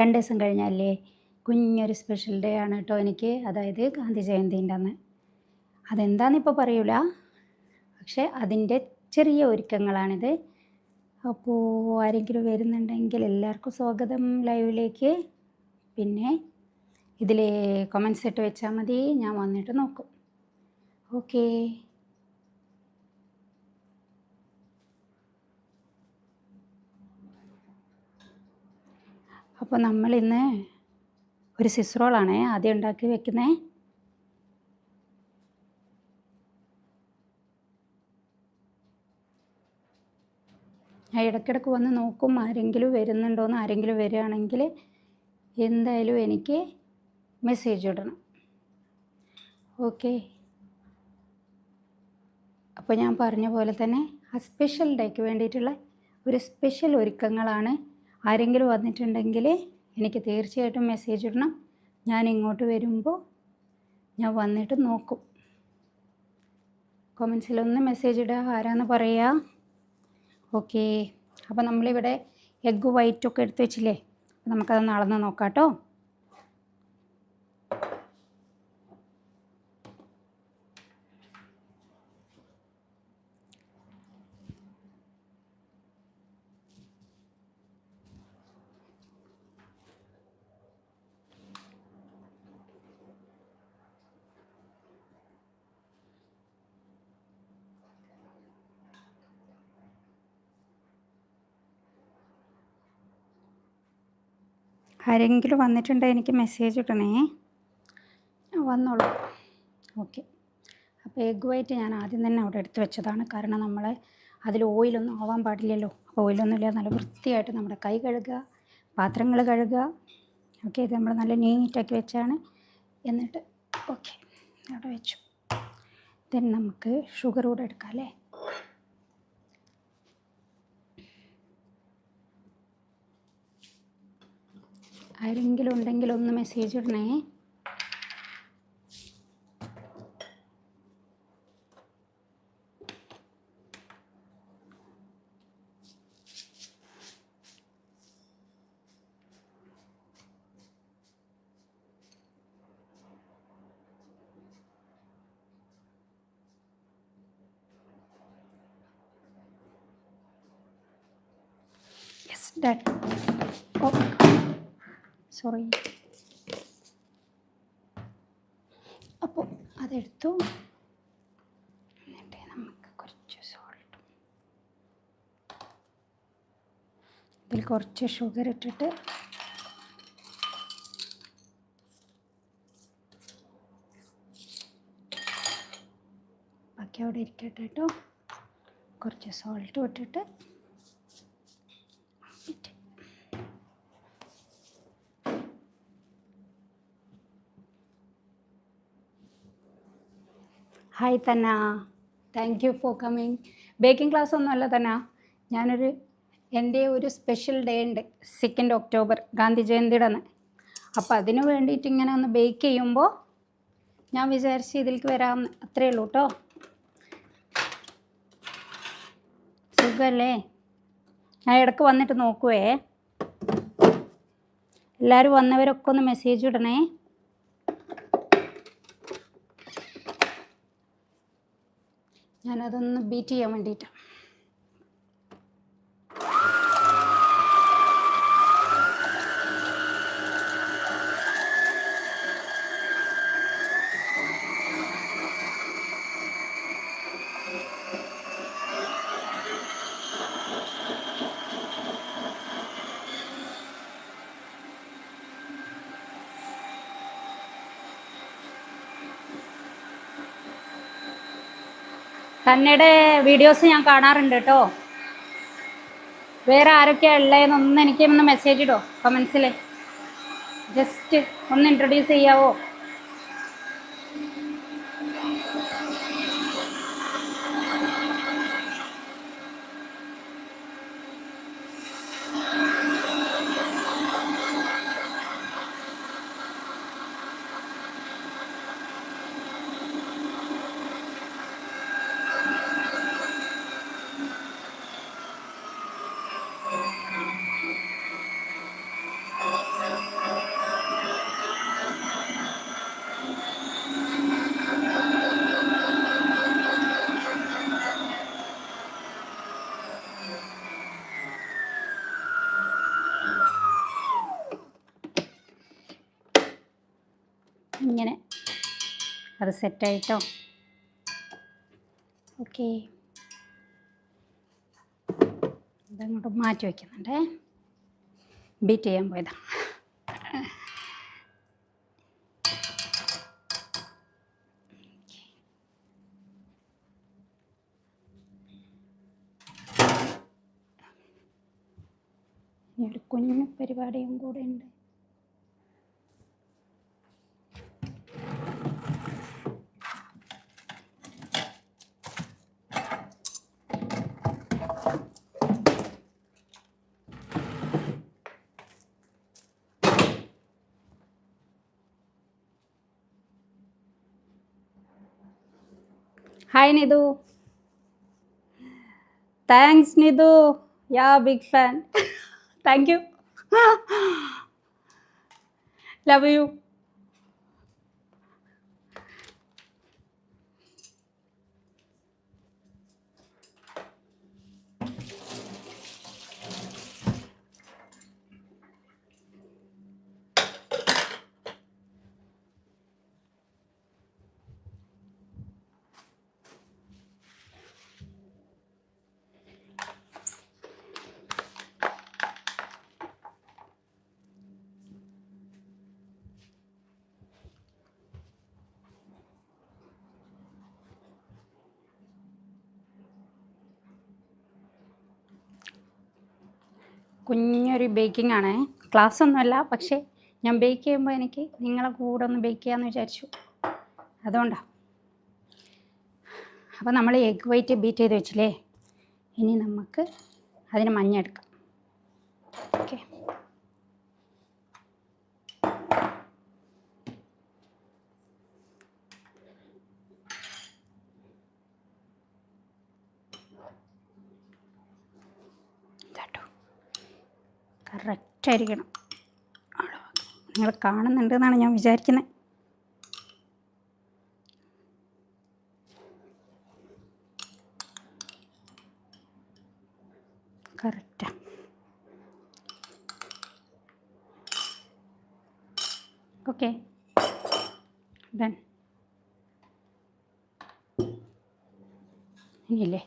രണ്ട് ദിവസം കഴിഞ്ഞല്ലേ? കുഞ്ഞൊരു സ്പെഷ്യൽ ഡേ ആണ് കേട്ടോ എനിക്ക്. അതായത് ഗാന്ധി ജയന്തിന്റെ അന്ന്. അതെന്താണെന്നിപ്പോൾ പറയൂല. പക്ഷേ അതിന്റെ ചെറിയ ഒരുക്കങ്ങളാണിത്. അപ്പോൾ ആരെങ്കിലും വരുന്നുണ്ടെങ്കിൽ എല്ലാവർക്കും സ്വാഗതം ലൈവിലേക്ക്. പിന്നെ ഇതിൽ കൊമൻസ് ഇട്ട് വെച്ചാൽ മതി. ഞാൻ വന്നിട്ട് നോക്കും. ഓക്കേ അപ്പോൾ നമ്മൾ ഇന്ന് ഒരു സിസ്റോളാണേ ആദ്യം ഉണ്ടാക്കി വെക്കുന്നത് ഞാൻ ഇടയ്ക്കിടയ്ക്ക് വന്ന് നോക്കും ആരെങ്കിലും വരുന്നുണ്ടോയെന്ന് ആരെങ്കിലും വരികയാണെങ്കിൽ എന്തായാലും എനിക്ക് മെസ്സേജ് ഇടണം. ഓക്കെ. അപ്പോൾ ഞാൻ പറഞ്ഞ പോലെ തന്നെ ആ സ്പെഷ്യൽ ഡേക്ക് വേണ്ടിയിട്ടുള്ള ഒരു സ്പെഷ്യൽ ഒരുക്കങ്ങളാണ് ആരെങ്കിലും വന്നിട്ടുണ്ടെങ്കിൽ എനിക്ക് തീർച്ചയായിട്ടും മെസ്സേജ് ഇടണം. ഞാൻ ഇങ്ങോട്ട് വരുമ്പോൾ ഞാൻ വന്നിട്ട് നോക്കും. കൊമൻസിലൊന്ന് മെസ്സേജ് ഇടുക ആരാന്ന് പറയുക ഓക്കേ അപ്പോൾ നമ്മളിവിടെ എഗ്ഗ് വൈറ്റൊക്കെ എടുത്ത് വെച്ചില്ലേ? നമുക്കത് നടന്ന് നോക്കാം കേട്ടോ ആരെങ്കിലും വന്നിട്ടുണ്ടെങ്കിൽ എനിക്ക് മെസ്സേജ് ഇടണേ. വന്നോളൂ. ഓക്കെ അപ്പോൾ എഗ് വൈറ്റ് ഞാൻ ആദ്യം തന്നെ അവിടെ എടുത്ത് വെച്ചതാണ്. കാരണം നമ്മൾ അതിൽ ഓയിലൊന്നും ആവാൻ പാടില്ലല്ലോ. ഓയിലൊന്നും ഇല്ല നല്ല വൃത്തിയായിട്ട് നമ്മുടെ കൈ കഴുകുക പാത്രങ്ങൾ കഴുകുക. ഓക്കെ ഇത് നമ്മൾ നല്ല നീറ്റാക്കി വെച്ചാണ്. എന്നിട്ട് ഓക്കെ അവിടെ വെച്ചു. ദെൻ നമുക്ക് ഷുഗർ കൂടെ എടുക്കാം അല്ലേ? ആരെങ്കിലും ഉണ്ടെങ്കിൽ ഒന്ന് മെസ്സേജ് ഇടണേ. സോറി അപ്പോൾ അതെടുത്തു. എന്നിട്ട് നമുക്ക് കുറച്ച് സോൾട്ട് ഇതിൽ കുറച്ച് ഷുഗർ ഇട്ടിട്ട് ബാക്കി അവിടെ ഇരിക്കട്ടെ കേട്ടോ കുറച്ച് സോൾട്ട് ഇട്ടിട്ട് ഹായ് തന്ന thank you for coming baking class ഒന്നുമല്ല തന്ന ഞാനൊരു എന്റെ ഒരു സ്പെഷ്യൽ ഡേ ഉണ്ട്. സെക്കൻഡ് ഒക്ടോബർ ഗാന്ധി ജയന്തിയുടെ അന്ന് അപ്പോൾ അതിന് വേണ്ടിയിട്ട് ഇങ്ങനെ ഒന്ന് ബേക്ക് ചെയ്യുമ്പോൾ ഞാൻ വിചാരിച്ച് ഇതിലേക്ക് വരാമെന്ന് അത്രയേ ഉള്ളൂ കേട്ടോ സുഖമല്ലേ ഞാൻ ഇടയ്ക്ക് വന്നിട്ട് നോക്കുവേ. എല്ലാവരും വന്നവരൊക്കെ ഒന്ന് മെസ്സേജ് ഇടണേ. ഞാനതൊന്ന് ബീറ്റ് ചെയ്യാൻ വേണ്ടിയിട്ട് തന്നയുടെ വീഡിയോസ് ഞാൻ കാണാറുണ്ട് കേട്ടോ വേറെ ആരൊക്കെയാണ് ഉള്ളതെന്നൊന്ന് എനിക്ക് ഒന്ന് മെസ്സേജ് ഇടോ കമൻസിൽ ജസ്റ്റ് ഒന്ന് ഇൻട്രൊഡ്യൂസ് ചെയ്യാവോ? അത് സെറ്റായിട്ടോ? ഓക്കെ. ഇതങ്ങോട്ട് മാറ്റി വയ്ക്കുന്നുണ്ടേ ബീറ്റ് ചെയ്യാൻ പോയതാണ് ഒരു കുഞ്ഞു പരിപാടിയും കൂടെ ഉണ്ട്. Hi Nithu thanks Nithu yeah big fan thank you love you കുഞ്ഞൊരു ബേക്കിംഗ് ആണ്. ക്ലാസ് ഒന്നുമല്ല പക്ഷേ ഞാൻ ബേക്ക് ചെയ്യുമ്പോൾ എനിക്ക് നിങ്ങളെ കൂടെ ഒന്ന് ബേക്ക് ചെയ്യാമെന്ന് വിചാരിച്ചു. അതുകൊണ്ടാണ് അപ്പോൾ നമ്മൾ എഗ് വൈറ്റ് ബീറ്റ് ചെയ്ത് വെച്ചില്ലേ? ഇനി നമുക്ക് അതിന് മഞ്ഞ എടുക്കാം ഓക്കെ ഇതാട്ടോ കറക്റ്റായിരിക്കണം നിങ്ങൾ കാണുന്നുണ്ട് എന്നാണ് ഞാൻ വിചാരിക്കുന്നത് കറക്റ്റാ. ഓക്കെ. ഡൺ. ഇനിയില്ലേ?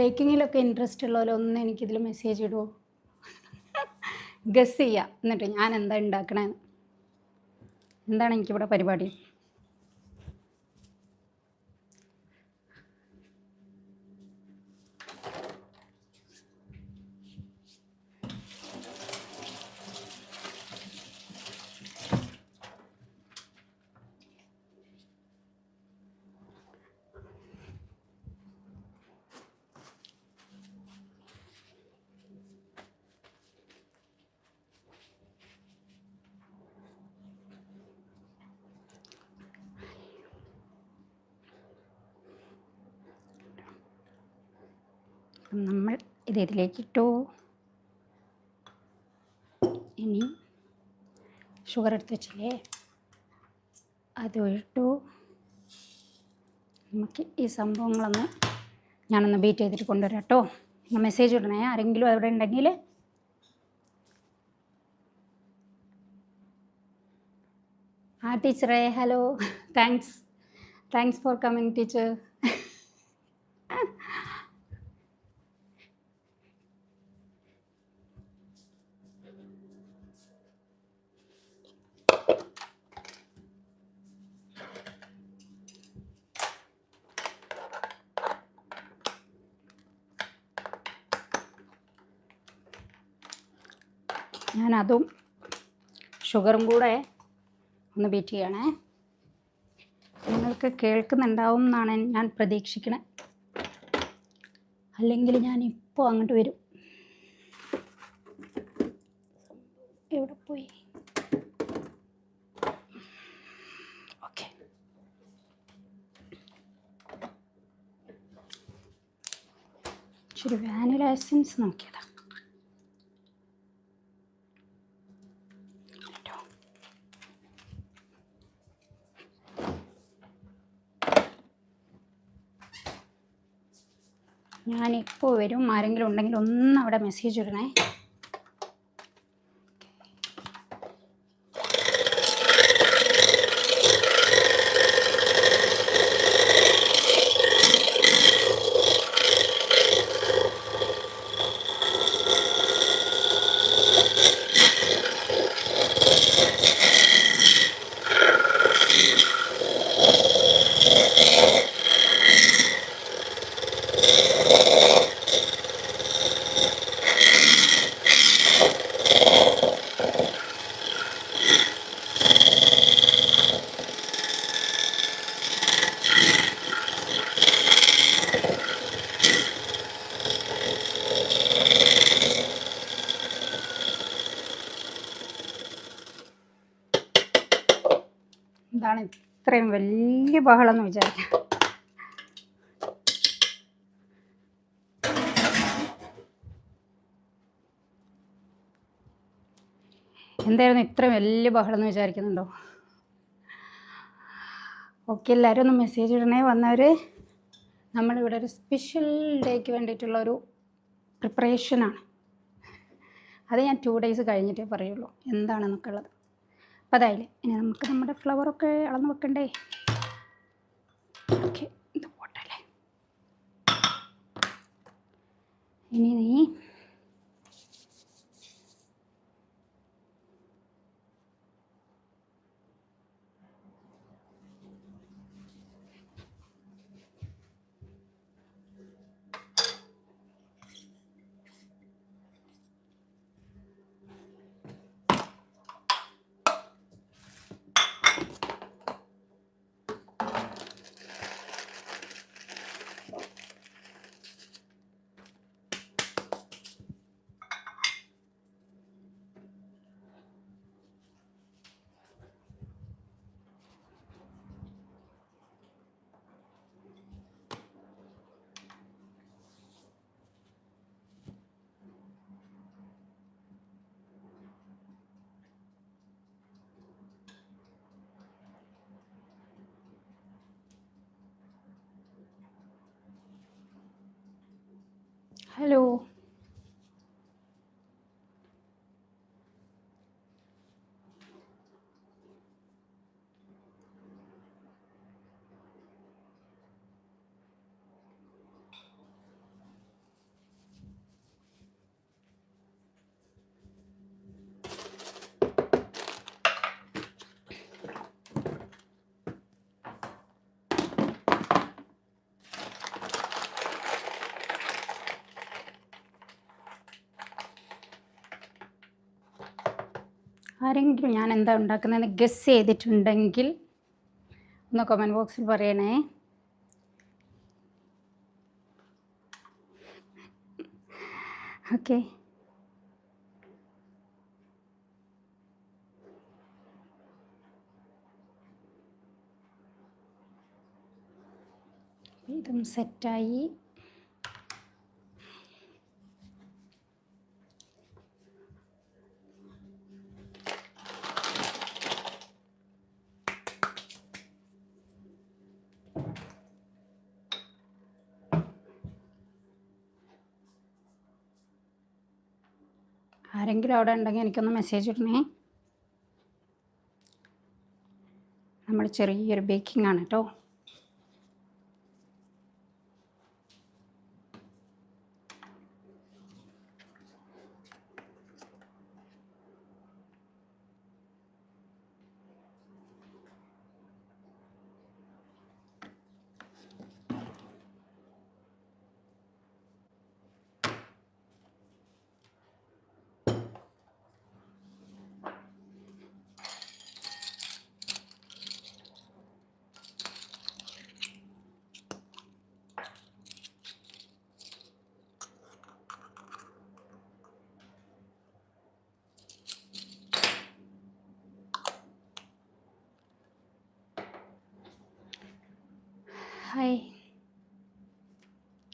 ബേക്കിങ്ങിലൊക്കെ ഇൻട്രസ്റ്റ് ഉള്ളവരെ ഉള്ളവരൊന്ന് എനിക്കിതിൽ മെസ്സേജ് ഇടുമോ ഗസ് ചെയ്യുക എന്നിട്ട് ഞാൻ എന്താ ഉണ്ടാക്കണേന്ന് എന്താണ് എനിക്കിവിടെ പരിപാടി? അപ്പം നമ്മൾ ഇത് ഇതിലേക്ക് ഇട്ടു ഇനി ഷുഗർ എടുത്ത് വെച്ചില്ലേ? അത് ഇട്ടു. നമുക്ക് ഈ സംഭവങ്ങളൊന്ന് ഞാനൊന്ന് ബീറ്റ് ചെയ്തിട്ട് കൊണ്ടുവരാം കേട്ടോ. നിങ്ങൾ മെസ്സേജ് ഇടണേ. ആരെങ്കിലും അവിടെ ഉണ്ടെങ്കിൽ. ആ ടീച്ചറേ hello thanks thanks for coming teacher ഞാൻ അതും ഷുഗറും കൂടെ ഒന്ന് ബീറ്റ് ചെയ്യണേ. നിങ്ങൾക്ക് കേൾക്കുന്നുണ്ടാവും എന്നാണ് ഞാൻ പ്രതീക്ഷിക്കണേ. അല്ലെങ്കിൽ ഞാൻ ഇപ്പോൾ അങ്ങോട്ട് വരും. എവിടെ പോയി? ഓക്കെ. ഇച്ചിരി വാനില എസൻസ് നോക്കിയതാ കേട്ടോ ഞാനിപ്പോൾ വരും. ആരെങ്കിലും ഉണ്ടെങ്കിൽ ഒന്ന് അവിടെ മെസ്സേജ് ഇടണേ. എന്താണ് ഇത്രയും വലിയ ബഹളം എന്ന് വിചാരിക്കാം. എന്തായിരുന്നു ഇത്രയും വലിയ ബഹളം എന്ന് വിചാരിക്കുന്നുണ്ടോ? ഓക്കെ എല്ലാവരും ഒന്ന് മെസ്സേജ് ഇടണേ. വന്നവർ നമ്മളിവിടെ ഒരു സ്പെഷ്യൽ ഡേക്ക് വേണ്ടിയിട്ടുള്ള ഒരു പ്രിപ്പറേഷനാണ് അത് ഞാൻ ടു ഡേയ്സ് കഴിഞ്ഞിട്ടേ പറയുള്ളൂ. എന്താണെന്നൊക്കെ ഉള്ളത്. അപ്പോൾ അതായില്ലേ ഇനി നമുക്ക് നമ്മുടെ ഫ്ലവറൊക്കെ അളന്ന് വെക്കണ്ടേ? ഓക്കെ ഇത് പോട്ടല്ലേ ഇനി നീ ഹലോ ആരെങ്കിലും ഞാൻ എന്താ ഉണ്ടാക്കുന്നതെന്ന് ഗസ് ചെയ്തിട്ടുണ്ടെങ്കിൽ ഒന്ന് കമന്റ് ബോക്സിൽ പറയണേ. ഓക്കെ ഇതും സെറ്റായി ആരെങ്കിലും അവിടെ ഉണ്ടെങ്കിൽ എനിക്കൊന്ന് മെസ്സേജ് ഇടണേ. നമ്മൾ ചെറിയൊരു ബേക്കിംഗ് ആണ് കേട്ടോ ഹായ്.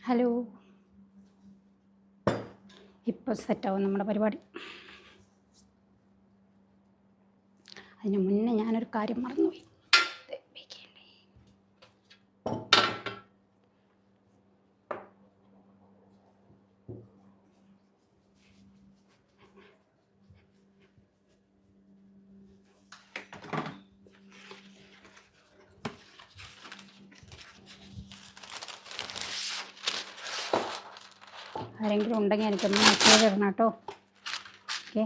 ഹലോ. ഇപ്പോൾ സെറ്റാവും നമ്മുടെ പരിപാടി. അതിന് മുന്നേ ഞാനൊരു കാര്യം മറന്നുപോയി. ആരെങ്കിലും ഉണ്ടെങ്കിൽ എനിക്കൊന്ന് മെസ്സേജ് ഇടണം കേട്ടോ. ഓക്കെ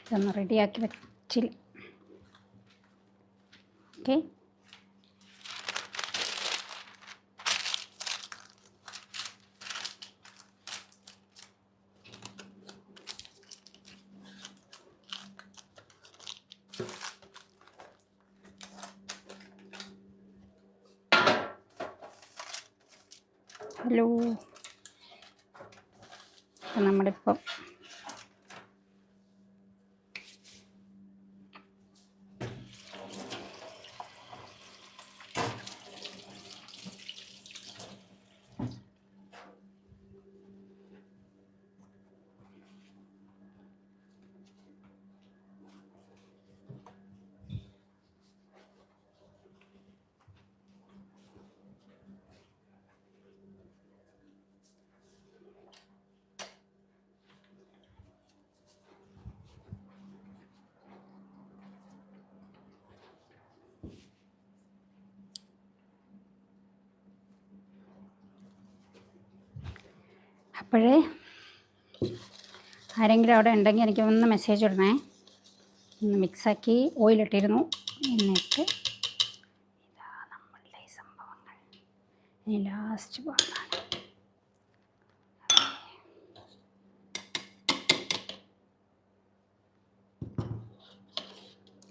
ഇതൊന്ന് റെഡിയാക്കി വെച്ചില്ല ഓക്കെ ഹലോ അപ്പം നമ്മളിപ്പം അപ്പോഴേ ആരെങ്കിലും അവിടെ ഉണ്ടെങ്കിൽ എനിക്ക് ഒന്ന് മെസ്സേജ് ഇടണേ. ഒന്ന് മിക്സാക്കി ഓയിലിട്ടിരുന്നു എന്നിട്ട് ഇതാ നമ്മളുടെ സംഭവങ്ങൾ. ഇനി ലാസ്റ്റ് ഭാഗമാണ്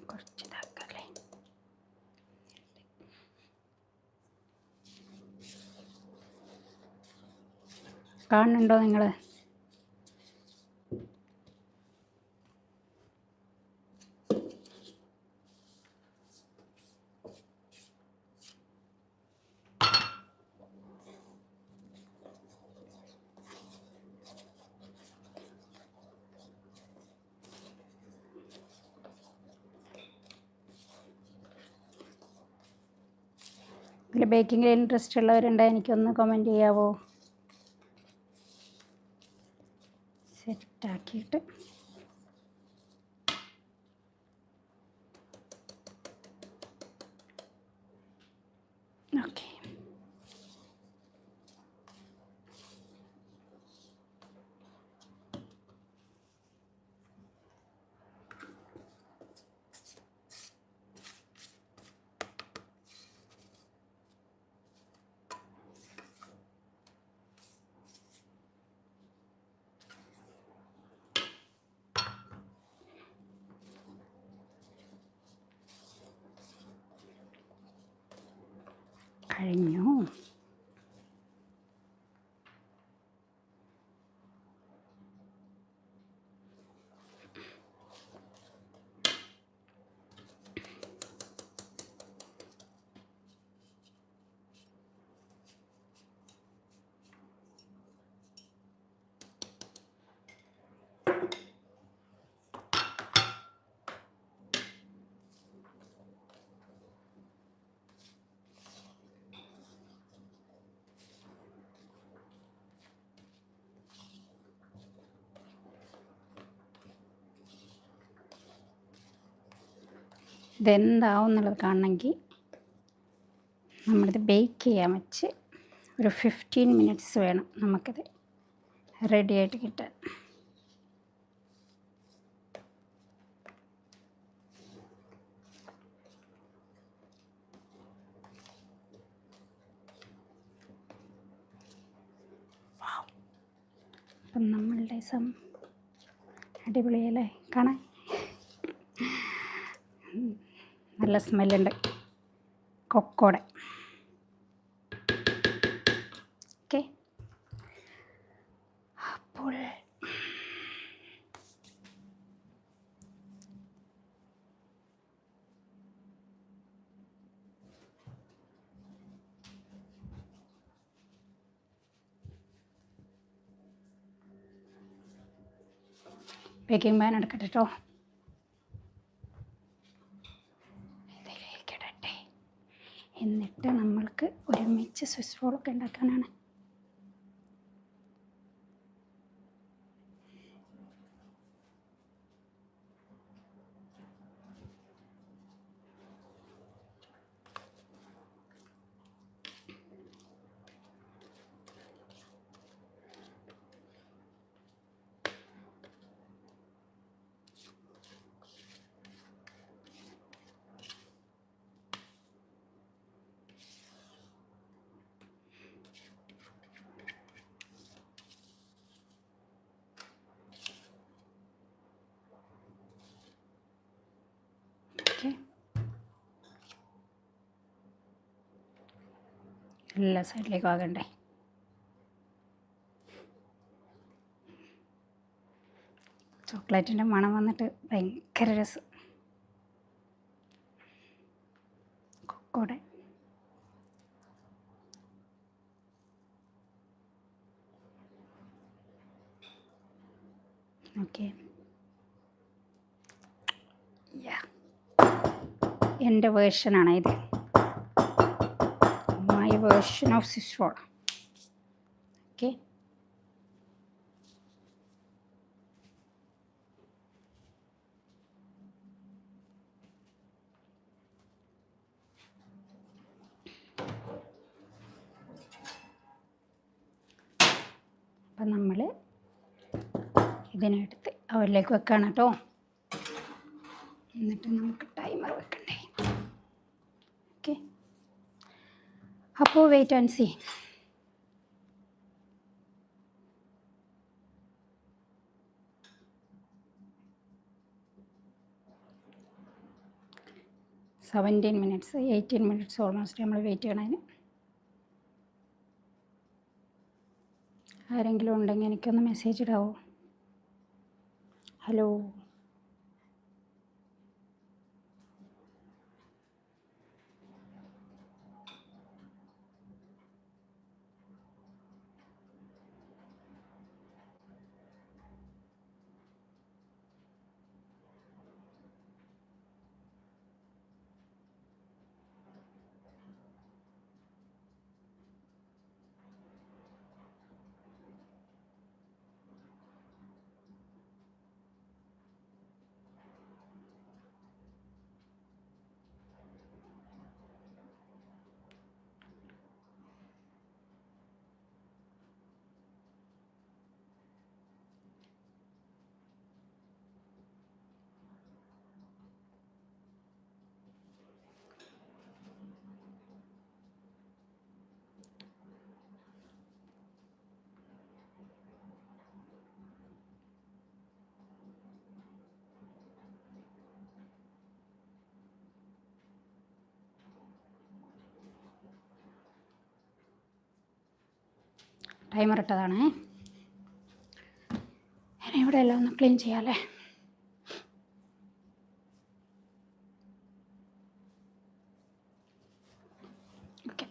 കുറച്ച് ഇതാക്കല്ലേ കാണുന്നുണ്ടോ നിങ്ങൾ ബേക്കിങ്ങിൽ ഇൻട്രസ്റ്റ് ഉള്ളവരുണ്ടെങ്കിൽ എനിക്കൊന്ന് കമന്റ് ചെയ്യാവോ സെറ്റാക്കിയിട്ട് ഓക്കെ കഴിഞ്ഞു ഇതെന്താവും എന്നുള്ളത് കാണണമെങ്കിൽ നമ്മളിത് ബേക്ക് ചെയ്യാൻ വെച്ച് ഒരു ഫിഫ്റ്റീൻ മിനിറ്റ്സ് വേണം നമുക്കിത് റെഡി ആയിട്ട് കിട്ടാൻ. അപ്പം നമ്മളുടെ സം അടിപൊളിയല്ലേ? കാണാൻ നല്ല സ്മെല്ലുണ്ട്. കൊക്കോടെ. ഓക്കെ. അപ്പോൾ ബേക്കിംഗ് പാൻ എടുക്കട്ടെ കേട്ടോ ഇതിലേക്ക് ഇടട്ടെ എന്നിട്ട് നമ്മൾക്ക് സ്വിസ് റോളൊക്കെ ഉണ്ടാക്കാനാണ്. എല്ലാ സൈഡിലേക്കും ആകണ്ടേ. ചോക്ലേറ്റിന്റെ മണം വന്നിട്ട് ഭയങ്കര രസം. കൊക്കോടെ. ഓക്കെ. എന്റെ വേർഷനാണ് ഇത്? My of of Okay. അപ്പം നമ്മൾ ഇതിനെടുത്ത് അവരിലേക്ക് വെക്കണം കേട്ടോ എന്നിട്ട് നമുക്ക് ടൈമർ വെക്കണ്ടേ ഓക്കെ അപ്പോൾ wait and see seventeen minutes eighteen minutes almost നമ്മൾ വെയിറ്റ് ചെയ്യണതിന് ആരെങ്കിലും ഉണ്ടെങ്കിൽ എനിക്കൊന്ന് മെസ്സേജ് ഇടാവോ? ഹലോ ടൈമർ ഇട്ടതാണേ ഇവിടെ എല്ലാം ഒന്ന് ക്ലീൻ ചെയ്യാമല്ലേ ഓക്കെ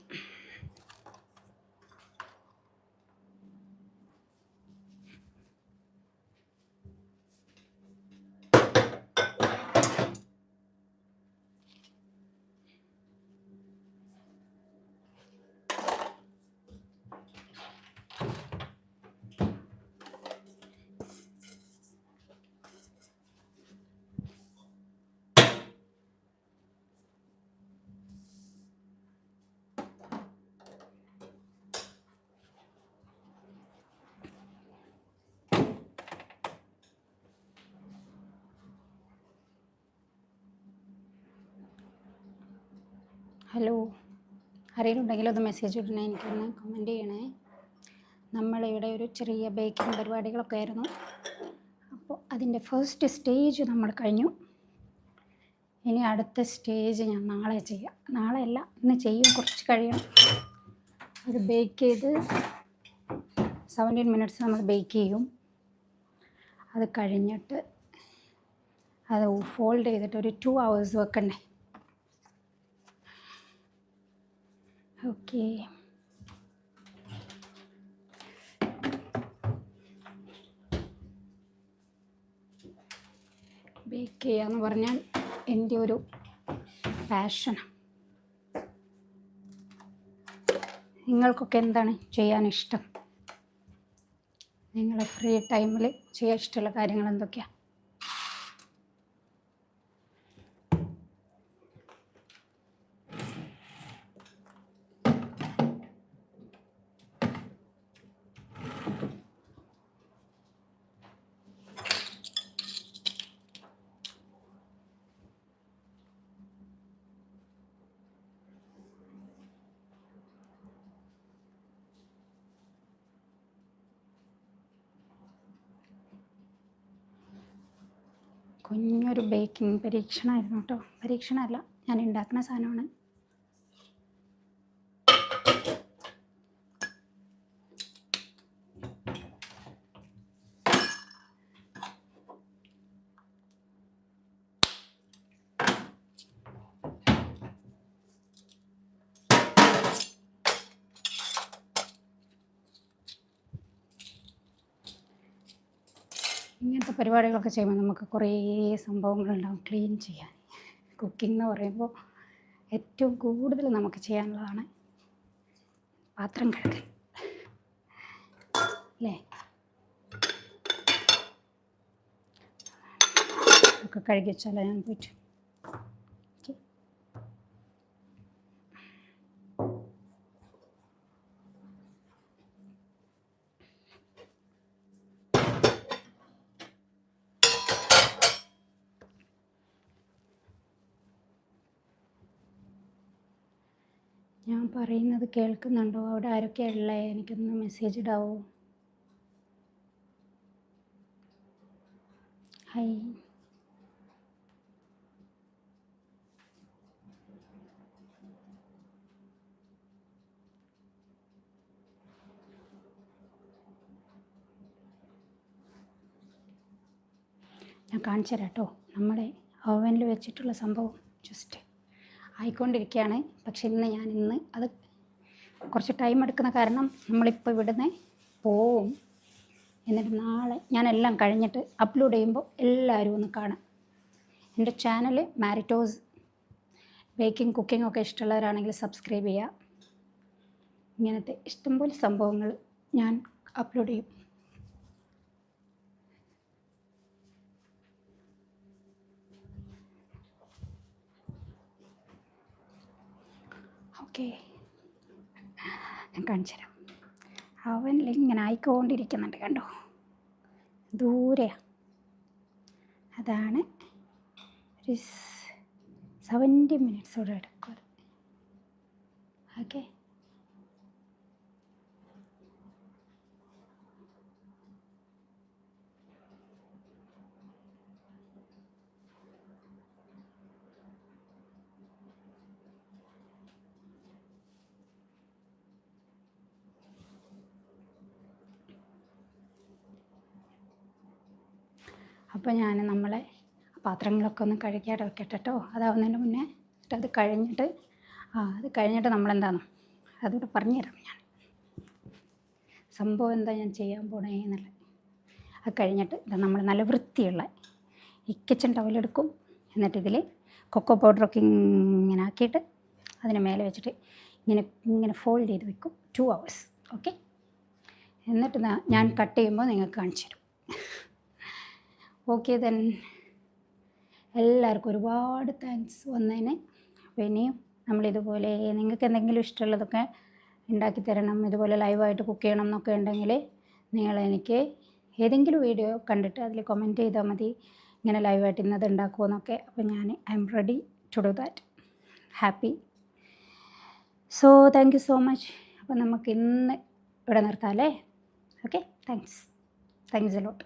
ഹലോ. ആരെങ്കിലും ഒന്ന് മെസ്സേജ് ഇടണേ എനിക്കൊന്ന് കമന്റ് ചെയ്യണേ. നമ്മളിവിടെ ഒരു ചെറിയ ബേക്കിംഗ് പരിപാടികളൊക്കെ ആയിരുന്നു. അപ്പോൾ അതിന്റെ ഫസ്റ്റ് സ്റ്റേജ് നമ്മൾ കഴിഞ്ഞു. ഇനി അടുത്ത സ്റ്റേജ് ഞാൻ നാളെ ചെയ്യാം. നാളെ അല്ല ഇന്ന് ചെയ്യും. കുറച്ച് കഴിയണം. അത് ബേക്ക് ചെയ്ത് സെവന്റീൻ മിനിറ്റ്സ് നമ്മൾ ബേക്ക് ചെയ്യും. അത് കഴിഞ്ഞിട്ട് അത് ഫോൾഡ് ചെയ്തിട്ട് ഒരു ടു അവേഴ്സ് വെക്കണ്ടേ? ഓക്കെ. ബേക്ക് ചെയ്യുക എന്ന് പറഞ്ഞാൽ എന്റെ ഒരു പാഷനാണ് നിങ്ങൾക്കൊക്കെ എന്താണ് ചെയ്യാൻ ഇഷ്ടം നിങ്ങളുടെ ഫ്രീ ടൈമിൽ ചെയ്യാൻ ഇഷ്ടമുള്ള കാര്യങ്ങൾ എന്തൊക്കെയാണ് കുഞ്ഞൊരു ബേക്കിംഗ് പരീക്ഷണമായിരുന്നു കേട്ടോ. പരീക്ഷണമല്ല ഞാൻ ഉണ്ടാക്കുന്ന സാധനമാണ് ഇങ്ങനത്തെ പരിപാടികളൊക്കെ ചെയ്യുമ്പോൾ നമുക്ക് കുറേ സംഭവങ്ങളുണ്ടാവും ക്ലീൻ ചെയ്യാൻ. കുക്കിംഗ് എന്ന് പറയുമ്പോൾ ഏറ്റവും കൂടുതൽ നമുക്ക് ചെയ്യാനുള്ളതാണ് പാത്രം കഴുകൽ. അല്ലേ? കഴുകി വെച്ചാലോ ഞാൻ പോയിട്ട് ഞാൻ പറയുന്നത് കേൾക്കുന്നുണ്ടോ? അവിടെ ആരൊക്കെയാണ് ഉള്ളത് എനിക്കൊന്ന് മെസ്സേജ് ഇടാവോ? ഹൈ ഞാൻ കാണിച്ചു തരാം കേട്ടോ. നമ്മുടെ ഓവനിൽ വെച്ചിട്ടുള്ള സംഭവം. ജസ്റ്റ് ആയിക്കൊണ്ടിരിക്കുകയാണ്. പക്ഷെ ഇന്ന് ഞാൻ ഇന്ന് അത് കുറച്ച് ടൈം എടുക്കുന്ന കാരണം നമ്മളിപ്പോൾ ഇവിടുന്ന് പോവും. എന്നിട്ട് നാളെ ഞാനെല്ലാം കഴിഞ്ഞിട്ട് അപ്ലോഡ് ചെയ്യുമ്പോൾ എല്ലാവരും ഒന്ന് കാണാം. എന്റെ ചാനൽ മാരിറ്റോസ് ബേക്കിംഗ് കുക്കിംഗ് ഒക്കെ ഇഷ്ടമുള്ളവരാണെങ്കിൽ സബ്സ്ക്രൈബ് ചെയ്യുക. ഇങ്ങനത്തെ ഇഷ്ടംപോലെ സംഭവങ്ങൾ ഞാൻ അപ്ലോഡ് ചെയ്യും. ഓക്കെ. ഞാൻ കാണിച്ചു തരാം. അവൻ ഇങ്ങനെ ആയിക്കൊണ്ടിരിക്കുന്നുണ്ട് കണ്ടോ? ദൂരെയാണ് അതാണ് സെവന്റി മിനിറ്റ്സോടെ എടുക്കുന്നത്. ഓക്കെ. അപ്പോൾ ഞാൻ നമ്മളെ പാത്രങ്ങളൊക്കെ ഒന്ന് കഴുകിയാടെ വെക്കട്ടെ കേട്ടോ അതാവുന്നതിന് മുന്നേ അത് കഴിഞ്ഞിട്ട് ആ അത് കഴിഞ്ഞിട്ട് നമ്മളെന്താണ്? അതുകൂടെ പറഞ്ഞുതരാം ഞാൻ. സംഭവം എന്താ ഞാൻ ചെയ്യാൻ പോണേ എന്നുള്ളത് അത് കഴിഞ്ഞിട്ട് ഇത് നമ്മൾ നല്ല വൃത്തിയുള്ള ഈ കിച്ചൺ ടവലെടുക്കും എന്നിട്ട് ഇതിൽ കൊക്കോ പൗഡറൊക്കെ ഇങ്ങനെ ആക്കിയിട്ട് അതിന് മേലെ വെച്ചിട്ട് ഇങ്ങനെ ഇങ്ങനെ ഫോൾഡ് ചെയ്ത് വെക്കും. ടു അവേഴ്സ് ഓക്കെ എന്നിട്ട് ഞാൻ കട്ട് ചെയ്യുമ്പോൾ നിങ്ങൾക്ക് കാണിച്ചു തരും. ഓക്കെ ദെൻ എല്ലാവർക്കും ഒരുപാട് താങ്ക്സ് വന്നതിന്. അപ്പോൾ ഇനിയും നമ്മളിതുപോലെ നിങ്ങൾക്ക് എന്തെങ്കിലും ഇഷ്ടമുള്ളതൊക്കെ ഉണ്ടാക്കി തരണം ഇതുപോലെ ലൈവായിട്ട് കുക്ക് ചെയ്യണം എന്നൊക്കെ ഉണ്ടെങ്കിൽ നിങ്ങൾ എനിക്ക് ഏതെങ്കിലും വീഡിയോ കണ്ടിട്ട് അതിൽ കമന്റ് ചെയ്താൽ മതി. ഇങ്ങനെ ലൈവായിട്ട് ഇന്നത് ഉണ്ടാക്കുമെന്നൊക്കെ അപ്പോൾ ഞാൻ I'm ready to do that happy so thank you so much അപ്പോൾ നമുക്ക് ഇന്ന് ഇവിടെ നിർത്താം അല്ലേ? Okay thanks thanks a lot